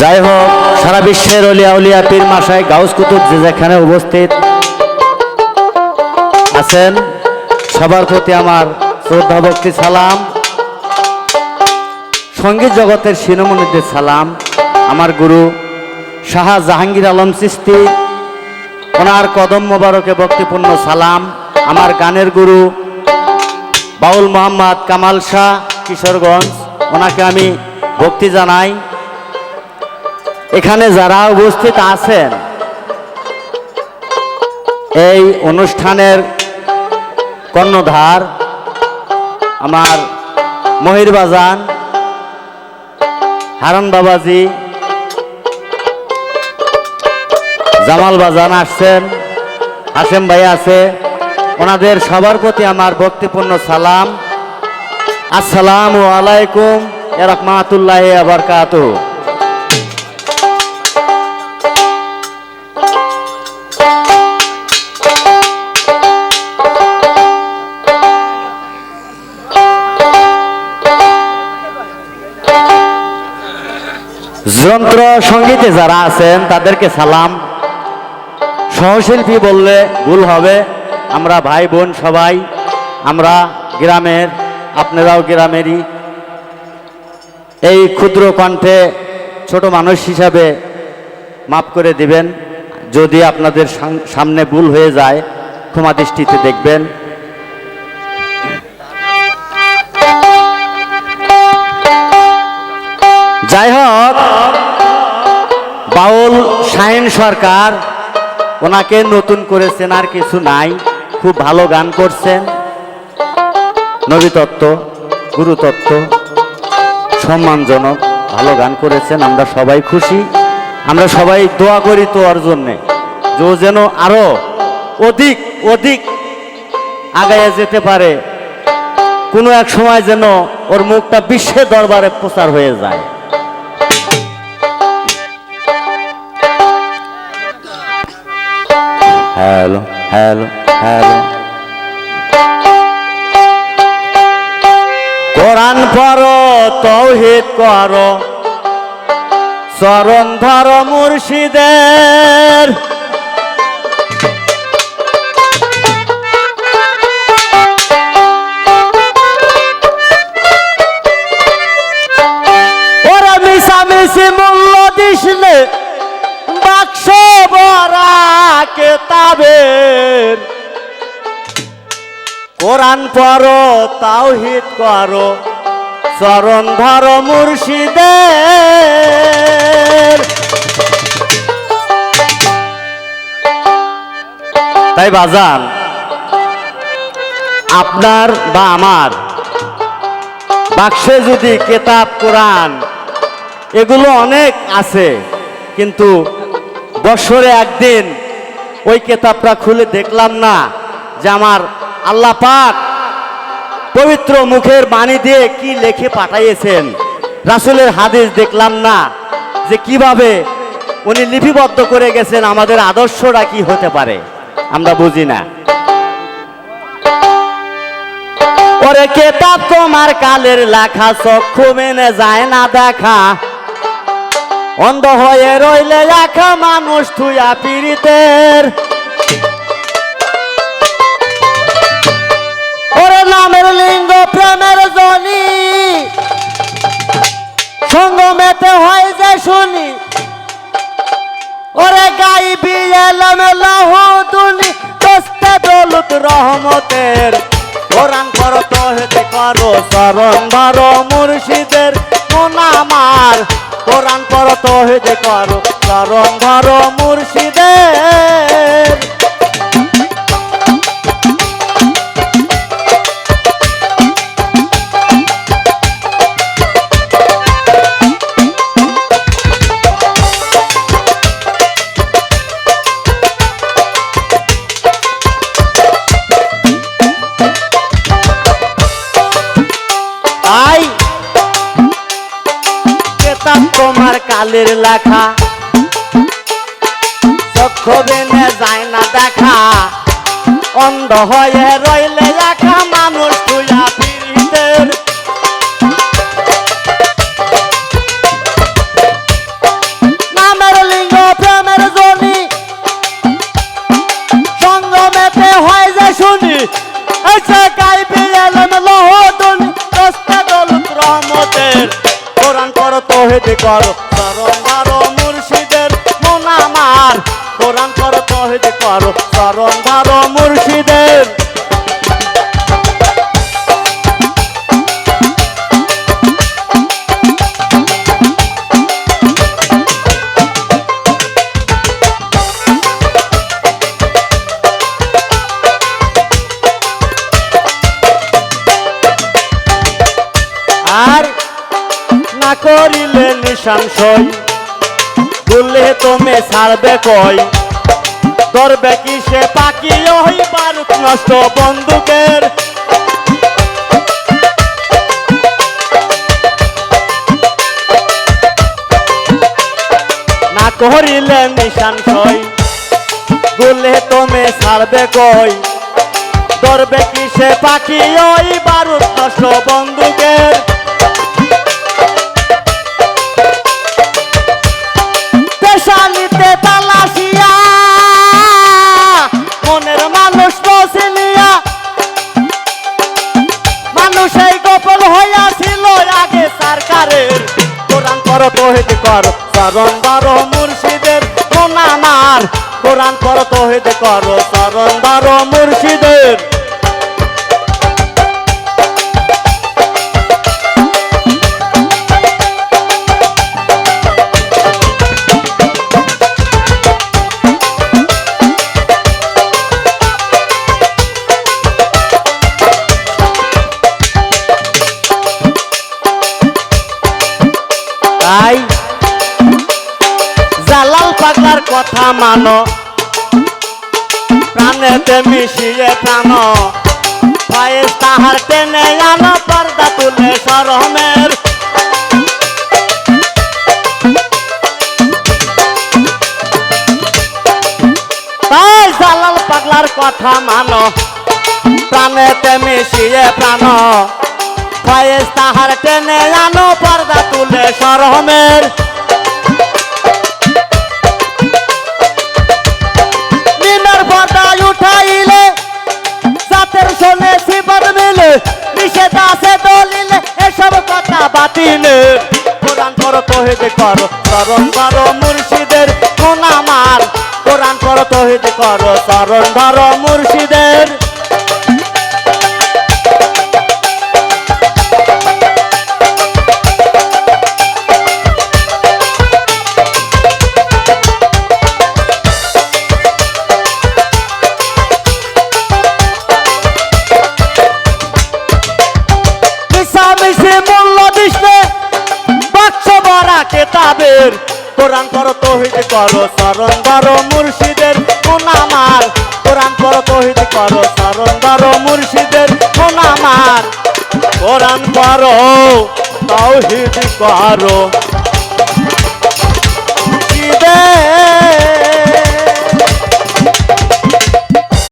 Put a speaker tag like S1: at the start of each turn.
S1: যাই হোক সারা বিশ্বের অলিয়া উলিয়া পীর মাসায় গাউস কুতুব যে যেখানে উপস্থিত আছেন, সবার প্রতি আমার শ্রদ্ধা, ভক্তি, সালাম। সংগীত জগতের শিরোমণিদের সালাম। আমার গুরু শাহ জাহাঙ্গীর আলম চিস্তি ওনার কদম মোবারকে ভক্তিপূর্ণ সালাম। আমার গানের গুরু বাউল মোহাম্মদ কামাল শাহ কিশোরগঞ্জ, ওনাকে আমি ভক্তি জানাই। এখানে যারা উপস্থিত আছেন, এই অনুষ্ঠানের কর্ণধার আমার মহির বাজান, হারান বাবাজি, জামাল বাজান আসছেন, হাসেম ভাই আছে। ওনাদের সবার প্রতি আমার ভক্তিপূর্ণ সালাম। আসসালামু আলাইকুম রহমাতুল্লাহ আবরকাত যন্ত্র সঙ্গীতে যারা আছেন, তাদেরকে সালাম। সহশিল্পী বললে ভুল হবে। আমরা ভাই বোন সবাই, আমরা গ্রামের, আপনারাও গ্রামেরই। এই ক্ষুদ্র কণ্ঠে ছোট মানুষ হিসাবে মাফ করে দিবেন। যদি আপনাদের সামনে ভুল হয়ে যায়, ক্ষমা দৃষ্টিতে দেখবেন। শাহিন সরকার ওনাকে নতুন করেছেন আর কিছু নাই। খুব ভালো গান করছেন। নবীতত্ত্ব গুরুতত্ত্ব সম্মানজনক, ভালো গান করেছেন। আমরা সবাই খুশি। আমরা সবাই দোয়া করি তো ওর জন্যে। যে যেন আরও অধিক অধিক আগায় যেতে পারে। কোনো এক সময় যেন ওর মুখটা বিশ্বের দরবারে প্রচার হয়ে যায়। Hello hello. কোরআন পড়ো তৌহিদ করো। চরণ ধর মুর্শিদের। কোরআন পড়ো তাওহিদ করো। চরণ ধর মুর্শিদের। তাই বাজান, আপনার বা আমার বাক্সে যদি কেতাব, কোরআন, এগুলো অনেক আছে, কিন্তু বছরে একদিন ওই কেতাবটা খুলে দেখলাম না যে আমার আল্লাহ পাক পবিত্র মুখের বাণী দিয়ে কি লেখে পাঠাইয়েছেন? রাসুলের হাদিস দেখলাম না যে কীভাবে উনি লিপিবদ্ধ করে গেছেন, আমাদের আদর্শটা কি হতে পারে? আমরা বুঝি না। ওরে কেতাব তোমার কালের লেখা চক্ষু মেনে যায় না দেখা। অন্ধ হয়ে রইলে একা মানুষ থুয়া পীড়িতের লিঙ্গ প্রেমের জনি সঙ্গমেতে হয় যে শুনি। ওরে গাই বিয়েলাম লাহুদুনি দস্তে দৌলত রহমতের। কোরআন কর তহেতে করো শরণ ধর মুর্শিদের মন আমার। কোরআন কর তহেতে করো শরণ ধর মুর্শিদের। ছবিনে যায় না দেখা। অন্ধ হয়ে রইলে একা মানুষ তুইয়া পীড়িতের নামের লিঙ্গ, প্রেমের জনি সঙ্গমেতে হয় যে শুনি। এসে কোরআন কর তোহিদি কর, চরণ চরণ ধরো মুর্শিদের। আর না করিলে সই বললে তুমি ছাড়বে কই? ধরবে কি সে পাখি ওই বারুদ নষ্ট বন্দুকের। না করিলে নিশান সই বললে তুমি ছাড়বে কই? ধরবে কি সে পাখি ওই বারুদ নষ্ট বন্দুকের? সরকারের কোরআন কর তহিদ কর। চরণ বারো মুর্শিদের কোনামার কোরআন কর তহিদ কর। তাই জালাল পাগলার কথা মানো। প্রাণেতে মিশিয়ে প্রাণ পায়ে তাহার টেনে আনো, পর্দা তুলে সরমের। জালাল পাগলার কথা মানো। প্রাণেতে মিশিয়ে প্রাণ ফয়েজ তাহার টেনে আনো পর্দা তুলে সরহমের। এসব কথা বাতিলে। কোরআন পর তহিদ কর চরণ ধর মুর্শিদের কোন আমার। কোরআন পর তহিদ কর চরণ ধর মুর্শিদের। কোরআন কর তহিদ করো চরণ ধরো মুর্শিদের আমার কোরআন কর তহিদ করো চরণ ধরো মুর্শিদের কোন কোরআন করো, তৌহিদ কর।